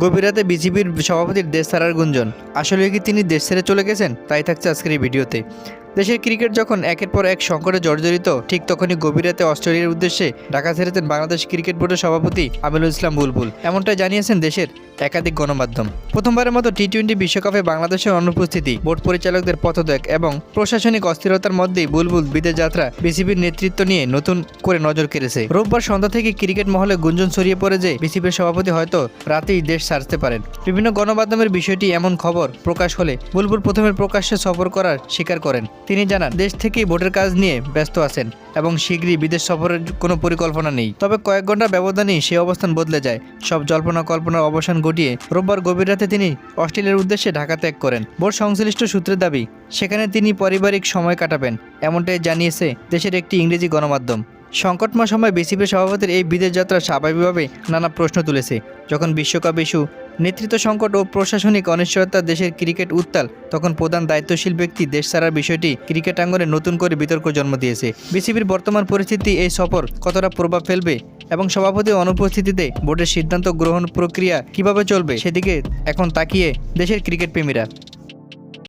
গভীর রাতে বিজিবির সভাপতির দেশ ছাড়ার গুঞ্জন। আসলে কি তিনি দেশ ছেড়ে চলে গেছেন? তাই থাকছে আজকের এই ভিডিওতে। দেশের ক্রিকেট যখন একের পর এক সংকটে জর্জরিত, ঠিক তখনই গভীর রাতে অস্ট্রেলিয়ার উদ্দেশ্যে ঢাকা ছেড়েছেন বাংলাদেশ ক্রিকেট বোর্ডের সভাপতি আমিনুল ইসলাম বুলবুল। এমনটাই জানিয়েছেন দেশের একাধিক গণমাধ্যম। প্রথমবারের মতো টি টোয়েন্টি বিশ্বকাপে বাংলাদেশের অনুপস্থিতি, বোর্ড পরিচালকদের পথত্যাগ এবং প্রশাসনিক অস্থিরতার মধ্যেই বুলবুল বিদেশ যাত্রা, বিসিবির নেতৃত্ব নিয়ে নতুন করে নজর কেড়েছে। রোববার সন্ধ্যা থেকে ক্রিকেট মহলে গুঞ্জন ছড়িয়ে পড়ে যে বিসিবির সভাপতি হয়তো রাতেই দেশ ছাড়তে পারেন। বিভিন্ন গণমাধ্যমের বিষয়টি এমন খবর প্রকাশ হলে বুলবুল প্রথমে প্রকাশ্যে সফর করার স্বীকার করেন। তিনি জানান, দেশ থেকেই ভোটের কাজ নিয়ে ব্যস্ত আছেন এবং শীঘ্রই বিদেশ সফরের কোনো পরিকল্পনা নেই। তবে কয়েক ঘণ্টা ব্যবধানেই সেই অবস্থান বদলে যায়। সব জল্পনা কল্পনার অবসান ঘটিয়ে রোববার গভীর রাতে তিনি অস্ট্রেলিয়ার উদ্দেশ্যে ঢাকা ত্যাগ করেন। বোর্ড সংশ্লিষ্ট সূত্রের দাবি, সেখানে তিনি পারিবারিক সময় কাটাবেন। এমনটাই জানিয়েছে দেশের একটি ইংরেজি গণমাধ্যম। সংকটময় সময় বিসিবির সভাপতির এই বিদেশ যাত্রা স্বাভাবিকভাবে নানা প্রশ্ন তুলেছে। যখন বিশ্বকাপ ইস্যু, নেতৃত্ব সংকট ও প্রশাসনিক অনিশ্চয়তা দেশের ক্রিকেট উত্তাল, তখন প্রধান দায়িত্বশীল ব্যক্তি দেশ ছাড়ার বিষয়টি ক্রিকেট আঙ্গনে নতুন করে বিতর্ক জন্ম দিয়েছে। বিসিবির বর্তমান পরিস্থিতি এই সফর কতটা প্রভাব ফেলবে এবং সভাপতির অনুপস্থিতিতে বোর্ডের সিদ্ধান্ত গ্রহণ প্রক্রিয়া কীভাবে চলবে সেদিকে এখন তাকিয়ে দেশের ক্রিকেট প্রেমীরা।